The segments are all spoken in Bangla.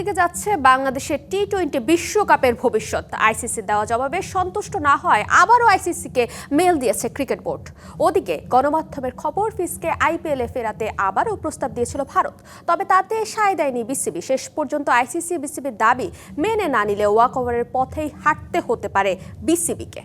দিকে যাচ্ছে বাংলাদেশের টি টোয়েন্টি বিশ্বকাপের ভবিষ্যৎ। আইসিসি দেওয়া জবাবে সন্তুষ্ট না হয় আবারও আইসিসিকে মেল দিয়েছে ক্রিকেট বোর্ড। ওদিকে গণমাধ্যমের খবর ফিসকে আইপিএলে ফেরাতে আবারও প্রস্তাব দিয়েছিল ভারত। তবে তাতে সায় দেয়নি বিসিবি শেষ পর্যন্ত আইসিসি বিসিবির দাবি মেনে না নিলে ওয়াক ওভারের পথেই হাঁটতে হতে পারে বিসিবিকে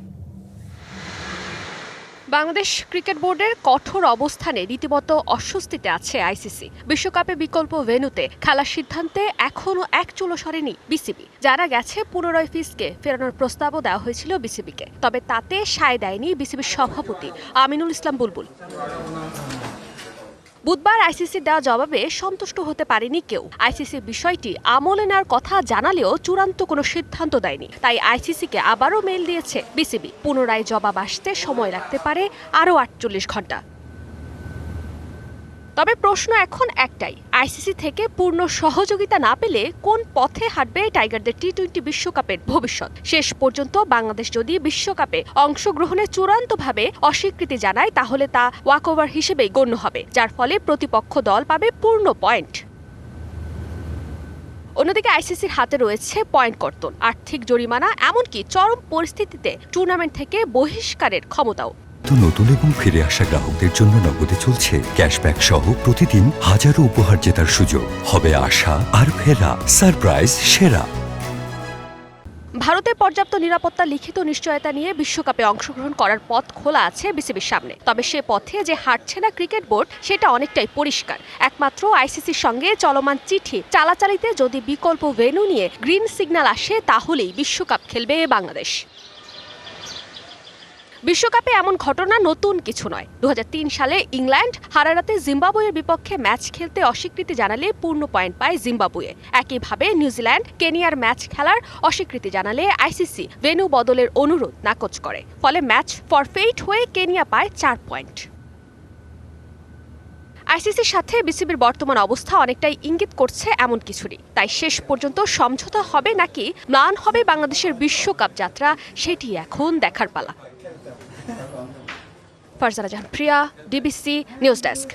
বাংলাদেশ ক্রিকেট বোর্ডের কঠোর অবস্থানে রীতিমতো অস্বস্তিতে আছে আইসিসি। বিশ্বকাপে বিকল্প ভেনুতে খেলার সিদ্ধান্তে এখনও এক চুলো সরেনি বিসিবি। যারা গেছে, পুনরায় ফিসকে ফেরানোর প্রস্তাবও দেওয়া হয়েছিল বিসিবিকে। তবে তাতে সায় দেয়নি বিসিবির সভাপতি আমিনুল ইসলাম বুলবুল। বুধবার আইসিসি দেওয়া জবাবে সন্তুষ্ট হতে পারেনি কেউ। আইসিসি বিষয়টি আমলে নেওয়ার কথা জানালেও চূড়ান্ত কোনো সিদ্ধান্ত দেয়নি। তাই আইসিসিকে আবারও মেল দিয়েছে বিসিবি। পুনরায় জবাব আসতে সময় লাগতে পারে আরও আটচল্লিশ ঘণ্টা। তবে প্রশ্ন এখন একটাই, আইসিসি থেকে পূর্ণ সহযোগিতা না পেলে কোন পথে হাঁটবে টাইগারদের টি টোয়েন্টি বিশ্বকাপের ভবিষ্যৎ? শেষ পর্যন্ত বাংলাদেশ যদি বিশ্বকাপে অংশগ্রহণে চূড়ান্তভাবে অস্বীকৃতি জানায়, তাহলে তা ওয়াকওভার হিসেবেই গণ্য হবে, যার ফলে প্রতিপক্ষ দল পাবে পূর্ণ পয়েন্ট। অন্যদিকে আইসিসির হাতে রয়েছে পয়েন্ট কর্তন, আর্থিক জরিমানা, এমনকি চরম পরিস্থিতিতে টুর্নামেন্ট থেকে বহিষ্কারের ক্ষমতাও। তো নতুন এবং ফিরে আসা গ্রাহকদের জন্য নগদে চলছে ক্যাশব্যাক সহ প্রতিদিন হাজারো উপহার জেতার সুযোগ। হবে আশা আর ফেরা। সারপ্রাইজ সেরা। ভারতে পর্যাপ্ত নিরাপত্তা, লিখিত নিশ্চয়তা নিয়ে বিশ্বকাপে অংশগ্রহণ করার পথ খোলা আছে বিসিবির সামনে। তবে সে পথে যে হাঁটছে না ক্রিকেট বোর্ড, সেটা অনেকটাই পরিষ্কার। একমাত্র আইসিসির সঙ্গে চলমান চিঠি চালাচালিতে যদি বিকল্প ভেন্যু নিয়ে গ্রিন সিগন্যাল আসে, তাহলেই বিশ্বকাপ খেলবে বাংলাদেশ। বিশ্বকাপে এমন ঘটনা নতুন কিছু নয়। দু সালে ইংল্যান্ড হারারাতে জিম্বাবুয়ের বিপক্ষে ম্যাচ খেলতে অস্বীকৃতি জানালে পূর্ণ পয়েন্ট পায় জিম্বাবুয়ে। একইভাবে নিউজিল্যান্ড কেনিয়ার ম্যাচ খেলার অস্বীকৃতি জানালে আইসিসি ভেন্যু বদলের অনুরোধ নাকচ করে, ফলে ম্যাচ ফরফেইট হয়ে কেনিয়া পায় চার পয়েন্ট। আইসিসির সাথে বিসিবির বর্তমান অবস্থা অনেকটাই ইঙ্গিত করছে এমন কিছুরই। তাই শেষ পর্যন্ত সমঝোতা হবে নাকি, ম্লান হবে বাংলাদেশের বিশ্বকাপ যাত্রা, সেটি এখন দেখার পালা। Farzana Jahan Priya DBC news desk